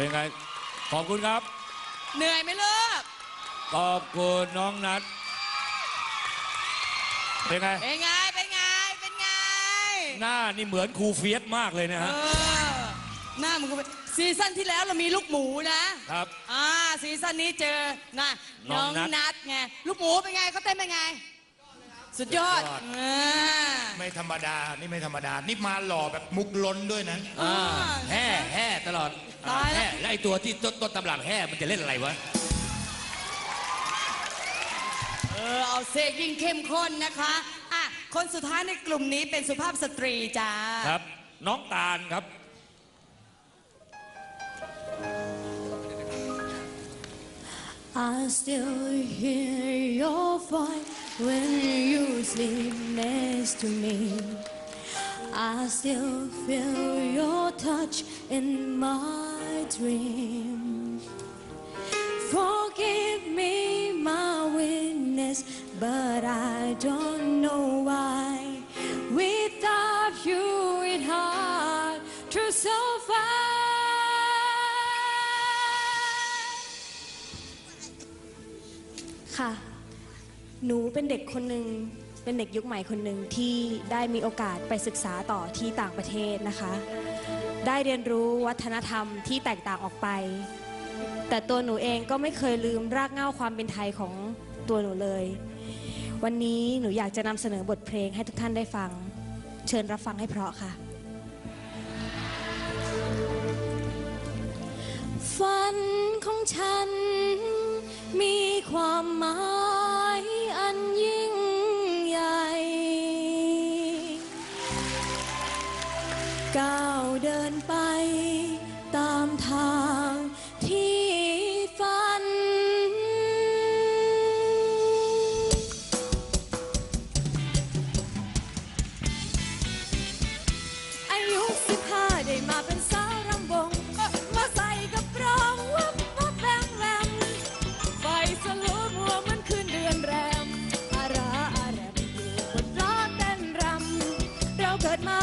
เป็นไง ขอบคุณครับ เหนื่อยไหมลูกขอบคุณน้องนัทเป็นไง เป็นไง เป็นไง เป็นไง หน้านี่เหมือนครูเฟียสมากเลยนะเอฮะ อ หน้ามึงก็เป็นซีซั่นที่แล้วเรามีลูกหมูนะครับ อ่าซีซั่นนี้เจอนะน้น้อองงนัท นัดไง ลูกหมูเป็นไงเขาเต้นเป็นไง สุดยอดสุดยอดอ่าไม่ธรรมดา นี่ไม่ธรรมดา นี่มาหล่อแบบมุกล้นด้วยนะ อ่าแห่แห่ตลอดตายแล้วแห่และไอตัวที่ต้นต้นตำรับแห่มันจะเล่นอะไรวะ เออเอาเสกยิ่งเข้มข้นนะคะอะคนสุดท้ายในกลุ่มนี้เป็นสุภาพสตรีจ้าครับ น้องตาลครับ I still hear your voice when you sleep next to me. I still feel your touch in my dream. Forgive me, my witness, but I don't know why. Without you, it hard to survive. ค่ะ หนูเป็นเด็กคนหนึ่งเป็นเด็กยุคใหม่คนหนึ่งที่ได้มีโอกาสไปศึกษาต่อที่ต่างประเทศนะคะ ได้เรียนรู้วัฒนธรรมที่แตกต่างออกไป แต่ตัวหนูเองก็ไม่เคยลืมรากเหง้าความเป็นไทยของตัวหนูเลย วันนี้หนูอยากจะนำเสนอบทเพลงให้ทุกท่านได้ฟัง เชิญรับฟังให้เพราะค่ะ ฝันของฉันมีความหมาย ก้าวเดินไปตามทางที่ฝัน อายุสิบห้าได้มาเป็นสาวรำวงมาใส่กับรองวับวับแวมแวมไฟสลัวมัวเหมันคืนเดือนแรมอาราอาแรมอยู่บนล้อเต้นรำเราเกิดมา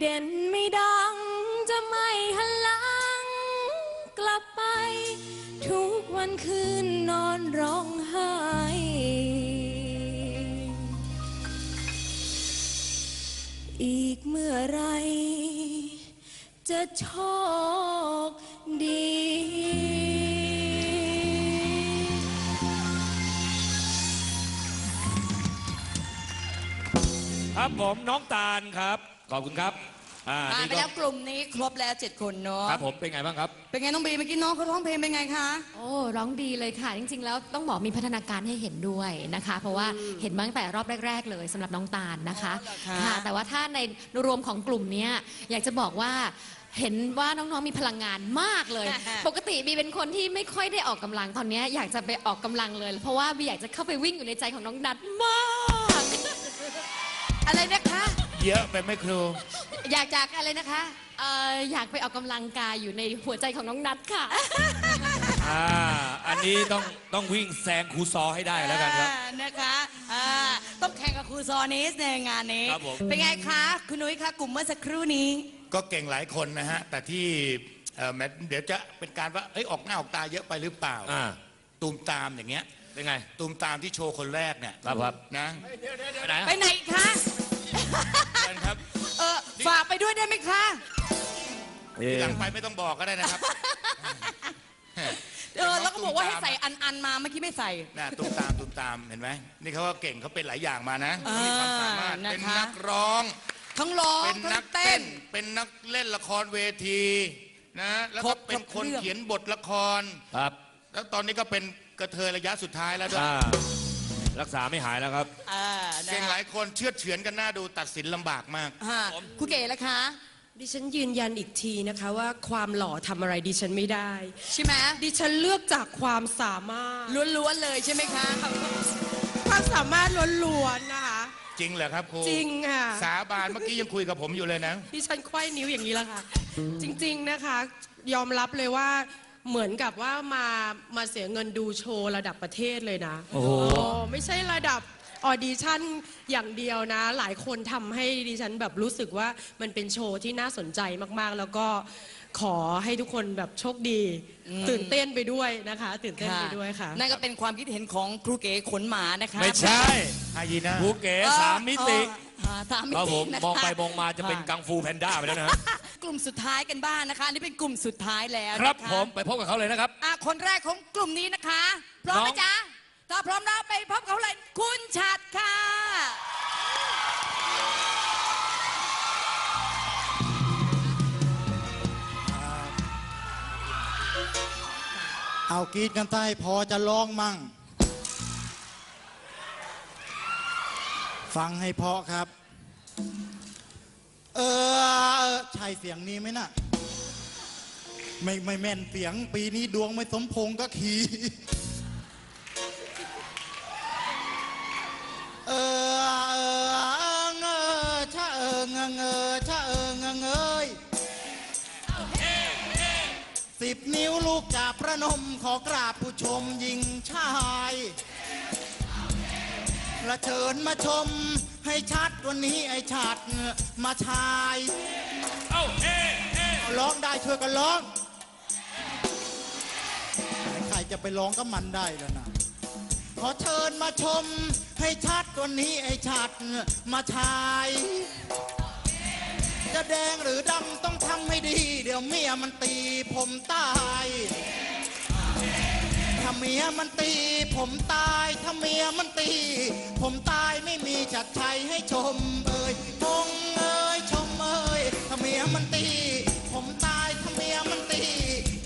เด่นไม่ดัง จะไม่หันหลัง กลับไป ทุกวันคืนนอนร้องไห้อีกเมื่อไร จะโชคดีครับผมน้องตาลครับ ขอบคุณครับอ่าผ่านนี่ไปก็แล้วกลุ่มนี้ครบแล้วเจ็ดคนเนาะครับผมเป็นไงบ้างครับ เป็นไงน้องบีเมื่อกี้น้องเขาร้องเพลงเป็นไงคะโอ้ร้องดีเลยค่ะ จริง ๆ แล้วต้องบอกมีพัฒนาการให้เห็นด้วยนะคะ เพราะว่าเห็นมาตั้งแต่รอบแรก ๆ เลยสำหรับน้องตาลนะคะอ๋อเหรอคะค่ะแต่ว่าถ้าในรวมของกลุ่มเนี้ยอยากจะบอกว่าเห็นว่าน้องๆมีพลังงานมากเลย ปกติบีเป็นคนที่ไม่ค่อยได้ออกกำลังตอนเนี้ยอยากจะไปออกกำลังเลย เพราะว่าบีอยากจะเข้าไปวิ่งอยู่ในใจของน้องนัดมาก อะไรนะคะ เยอะไปไหมครู อยากจากอะไรนะคะเอ่ออยากไปออกกำลังกายอยู่ในหัวใจของน้องนัดค่ะ อ่า อันนี้ต้องต้องวิ่งแซงครูซอให้ได้แล้วกันครับ อ่านะคะอ่าต้องแข่งกับครูซอนิสในงานนี้ ครับผม เป็นไงคะคุณนุ้ยคะกลุ่มเมื่อสักครู่นี้ ก็เก่งหลายคนนะฮะ แต่ที่เอ่อแม้เดี๋ยวจะเป็นการว่าเอ้ยออกหน้าออกตาเยอะไปหรือเปล่าอ่า ตูมตามอย่างเงี้ยเป็นไง ตูมตามที่โชว์คนแรกเนี่ยครับครับ นะ ไปไหนไปไหนคะเชิญครับเออฝากไปด้วยได้ไหมคะ เอ๊ะทีหลังไปไม่ต้องบอกก็ได้นะครับ เออแล้วก็บอกว่าให้ใส่อันอันๆมาเมื่อกี้ไม่ใส่ น่ะตุ้มตามตุ้มตามเห็นไหมนี่เขาก็เก่งเขาเป็นหลายอย่างมานะเขามีความสามารถอ่านะคะ เป็นนักร้อง ทั้งร้องเป็นนัทั้กงเต้เต้น น เป็นนักเล่นละครเวทีนะแล้วครก็บเป็นคนครบเครื่อง เขียนบทละคร ครับแล้วตอนนี้ก็เป็นกระเทยระยะสุดท้ายแล้วด้วย อ่า รักษาไม่หายแล้วครับ อ่านะเก่งหคะลายคนเชื่อดเฉือนกันหน้าดูตัดสินลำบากมากอ่าคุณเก๋ละคะ ดิฉันยืนยันอีกทีนะคะว่าความหล่อทำอะไรดิฉันไม่ได้ ใช่ไหมดิฉันเลือกจากความสามารถ ล้วนๆเลยใช่ไหมคะ ความสามารถล้วนๆนะคะ จริงเหรอครับครูจริงค่ะ สาบานเมื่อกี้ยังคุยกับผมอยู่เลยนะ ดิฉันควายนิ้วอย่างนี้แหละค่ะ จริงๆนะคะ ยอมรับเลยว่า เหมือนกับว่ามามาเสียเงินดูโชว์ระดับประเทศเลยนะโอ้โห ไม่ใช่ระดับออดิชั่นอย่างเดียวนะ หลายคนทำให้ดิฉันแบบรู้สึกว่ามันเป็นโชว์ที่น่าสนใจมากๆ แล้วก็ขอให้ทุกคนแบบโชคดี ตื่นเต้นไปด้วยนะคะ ตื่นเต้นไปด้วยค่ะ นั่นก็เป็นความคิดเห็นของครูเก๋ขนหมานะคะ ไม่ใช่ฮายีน่า ภูเก็ตสามมิติอ่าสามมิครับติผมนะคะมองไปมองมาจะเป็นกังฟูแพนด้าไปแล้วนะฮะกลุ่มสุดท้ายกันบ้างนะคะอันนี่เป็นกลุ่มสุดท้ายแล้วครับนะะผมไปพบกับเขาเลยนะครับ อะคนแรกของกลุ่มนี้นะคะ พร้อมไหมน้อง จ๊ะถ้าพร้อมแล้วไปพบกับเขาเลย คุณชัดค่ะเอากรีดกันใต้พอจะร้องมั่ง ฟังให้เพาะครับ เออใช่เสียงนี้ไหมนะ่ะ ไม่ไม่แม่นเสียง ปีนี้ดวงไม่สมพงษ์ก็ขี่เออเออเงอชะเออเงอเงอชะเออเงอเงยสิบนิ้วลูกจากพระนมขอกราบผู้ชมยิงชาย และเชิญมาชม ให้ชัดวันนี้ไอ้ชัดมาชายเอาร้องได้ช่วยกันร้อง ใครจะไปร้องก็มันได้แล้วนะขอเชิญมาชม ให้ชัดวันนี้ไอ้ชัดมาชายจะแดงหรือดำต้องทำให้ดี เดี๋ยวเมียมันตีผมตายถ้า เมียมันตี ผมตายถ้าเมียมันตี ผมตายไม่มีจัดชัยให้ชมเอ่ยมงเอ่ยชมเอ่ยถ้าเมียมันตี ผมตายถ้าเมียมันตี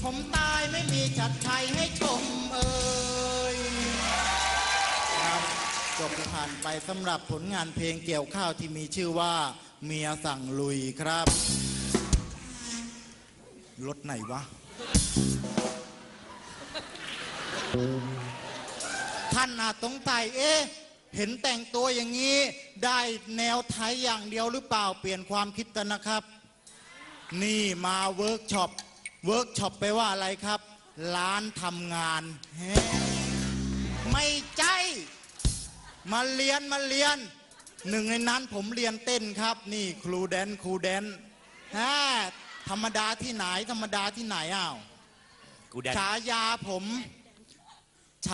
ผมตายไม่มีจัดชัยให้ชมเอ่ยครับจบผ่านไปสำหรับผลงานเพลงเกี่ยวข้าวที่มีชื่อว่า เมียสั่งลุยครับรถไหนวะ ท่านอาจสงสัยเอ๊ะเห็นแต่งตัวอย่างนี้ ได้แนวไทยอย่างเดียวหรือเปล่าเปลี่ยนความคิดกันนะครับ นี่มาเวิร์กช็อปเวิร์กช็อปไปว่าอะไรครับ ร้านทำงานแฮะไม่ใจ มาเรียนมาเรียน หนึ่งในนั้นผมเรียนเต้นครับ นี่ครูแดนครูแดนฮะธรรมดาที่ไหน ธรรมดาที่ไหนอ้าวกูแดนฉายาผมฉ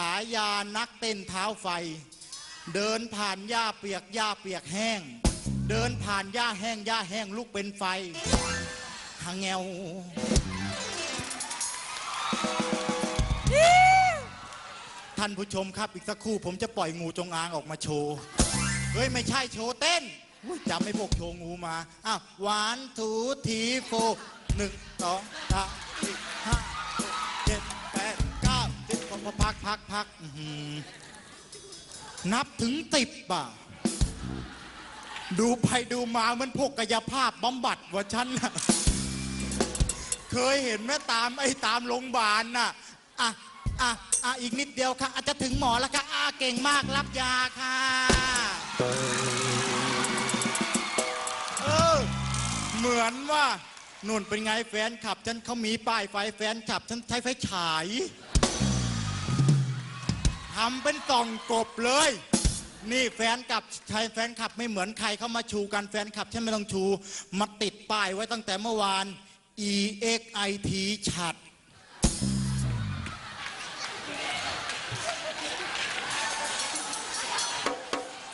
ายานักเต้นเท้าไฟ เดินผ่านหญ้าเปียกหญ้าเปียกแห้ง เดินผ่านหญ้าแห้งหญ้าแห้งลุกเป็นไฟหางแงวท่านผู้ชมครับอีกสักครู่ผมจะปล่อยงูจงอางออกมาโชว์ เฮ้ย ไม่ใช่โชว์เต้นจำไม่พวกโชว์งูมา อ้าวหวานถูทีโฟหนึ่งสองสามสี่ พอพักพักพักนับถึงติบอะ ดูไปดูมาเหมันพวกกายภาพบำบัดว่าฉันน่ะ เคยเห็นไหมตามไอ้ตามโรงพยาบาลน่ะ อะ อะ อะ อีกนิดเดียวค่ะ อาจจะถึงหมอแล้วค่ะอะเก่งมากรับยาค่ะ เออ เหมือนว่านุ่นเป็นไงแฟนขับ ฉันเขามีป้ายไฟแฟนขับ ฉันใช้ไฟฉาย ทำเป็นส่องกบเลย นี่แฟนขับใช้แฟนขับไม่เหมือนใครเขามาชูกันแฟนขับฉันไม่ต้องชู มาติดป้ายไว้ตั้งแต่เมื่อวาน EXIT ชัด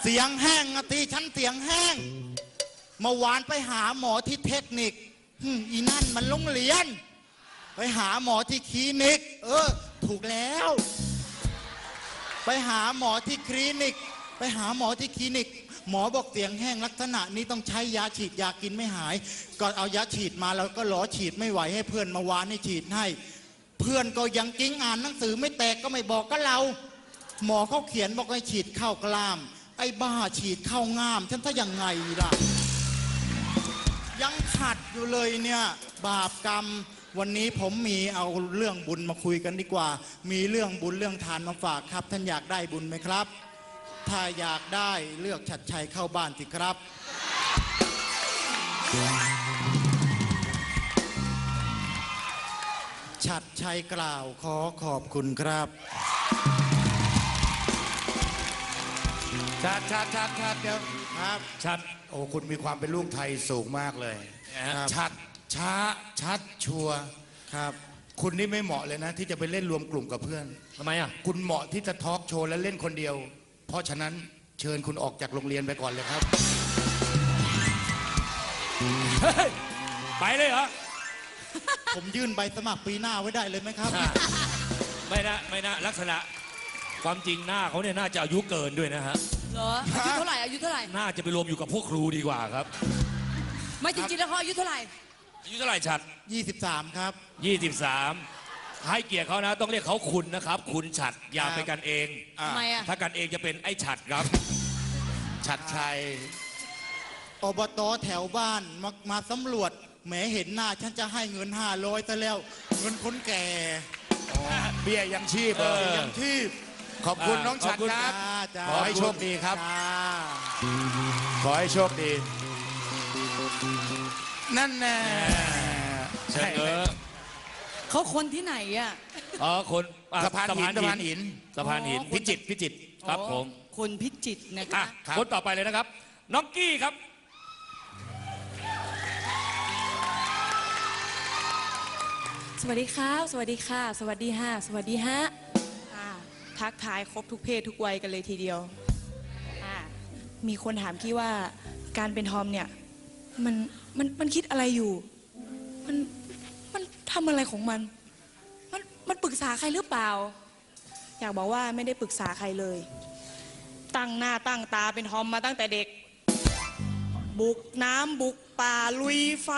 เสียงแห้งอะทีฉันเสียงแห้ง เมื่อวานไปหาหมอที่เทคนิคหึ่มอีนั่นมันโรงเรียน ไปหาหมอที่คลินิก เออ ถูกแล้ว ไปหาหมอที่คลินิก ไปหาหมอที่คลินิก หมอบอกเสียงแห้งลักษณะนี้ต้องใช้ยาฉีดยากินไม่หาย ก็เอายาฉีดมาแล้วก็หลอฉีดไม่ไหวให้เพื่อนมาวานให้ฉีดให้ เพื่อนก็ยังกิ้งอ่านหนังสือไม่แตกก็ไม่บอกก็เรา หมอเขาเขียนบอกให้ฉีดเข้ากล้าม ไอ้บ้าฉีดเข้าง่ามฉันถ้ายังไงล่ะ ยังขัดอยู่เลยเนี่ย บาปกรรม วันนี้ผมมีเอาเรื่องบุญมาคุยกันดีกว่า มีเรื่องบุญเรื่องทานมาฝากครับ ท่านอยากได้บุญไหมครับ ถ้าอยากได้เลือกชัดชัยเข้าบ้านสิครับ ชัดชัยกล่าวขอขอบคุณครับ ชัดชัดชัดชัดเดี๋ยวครับ ชัด โอ้ คุณมีความเป็นลูกไทยสูงมากเลย ครับ ชัด ช้าชัดชัวร์ครับ คุณนี่ไม่เหมาะเลยนะ ที่จะไปเล่นรวมกลุ่มกับเพื่อน ทำไมอะ คุณเหมาะที่จะทอล์กโชว์และเล่นคนเดียว เพราะฉะนั้นเชิญคุณออกจากโรงเรียนไปก่อนเลยครับเฮ้ยไปเลยเหรอ ผมยื่นใบสมัครปีหน้าไว้ได้เลยไหมครับอะไม่นะไม่นะลักษณะ ความจริงหน้าเขาเนี่ยน่าจะอายุเกินด้วยนะฮะ เหรออายุเท่าไหร่อายุเท่าไหร่น่าจะไปรวมอยู่กับพวกครูดีกว่าครับ ไม่จริงๆแล้วเขาอายุเท่าไหร่ อายุเท่าไหร่ฉัด23 ครับ 23 ให้เกียรติเขานะ ต้องเรียกเขาคุณนะครับ คุณฉัดอย่าไปกันเองอะทำไมอะ ถ้ากันเองจะเป็นไอ้ฉัดครับชัดชัย อบตแถวบ้านมามาสำรวจแหมเห็นหน้า ฉันจะให้เงิน 500ซะแล้ว เงินคนแก่เบี้ยยังชีพเหรอเออ ยังชีพขอบคุณอ่าน้องฉัดขอบคุณครับจ้าจ้าขอให้โชคดีครับ จ้า ขอให้โชคดี นั่นแน่เชิญเออเขาคนที่ไหนอะอ๋อคนอะสะพานหินสะพานหินสะพานหินอ๋อคนพิจิตรพิจิตรครับอ๋อผมคนพิจิตรนะอะคะครับคนต่อไปเลยนะครับ น้องกี้ครับ สวัสดีครับ สวัสดีค่ะ สวัสดีฮะสวัสดีฮะอ่าทักทายครบทุกเพศทุกวัยกันเลยทีเดียวอ่ามีคนถามกี้ว่าการเป็นทอมเนี่ย มันมันมันคิดอะไรอยู่ มันมันทำอะไรของมัน มันมันปรึกษาใครหรือเปล่า อยากบอกว่าไม่ได้ปรึกษาใครเลย ตั้งหน้าตั้งตาเป็นทอมมาตั้งแต่เด็ก บุกน้ำบุกป่าลุยไฟ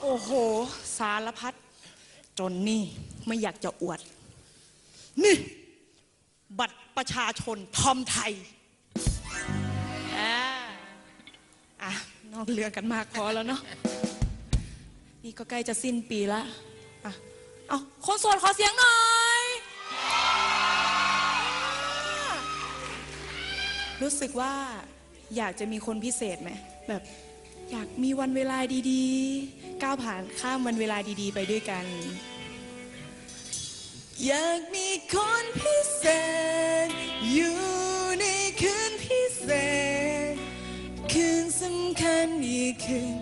โอ้โห สารพัดจนนี่ไม่อยากจะอวด นี่ บัตรประชาชนทอมไทย นอกเรืองกันมากพอแล้วเนาะนี่ก็ใกล้จะสิ้นปีละอะเอาคนโสดขอเสียงหน่อย รู้สึกว่าอยากจะมีคนพิเศษไหมแบบอยากมีวันเวลาดีๆ ก้าวผ่านข้ามวันเวลาดีๆ ไปด้วยกัน อยากมีคนพิเศษ อยู่ในคืนพิเศษ สำคัญอีกคืน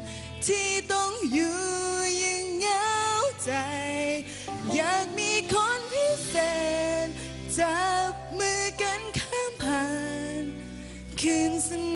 ที่ต้องอยู่ยังเหงาใจ อยากมีคนพิเศษจับมือกันข้ามผ่าน คืนส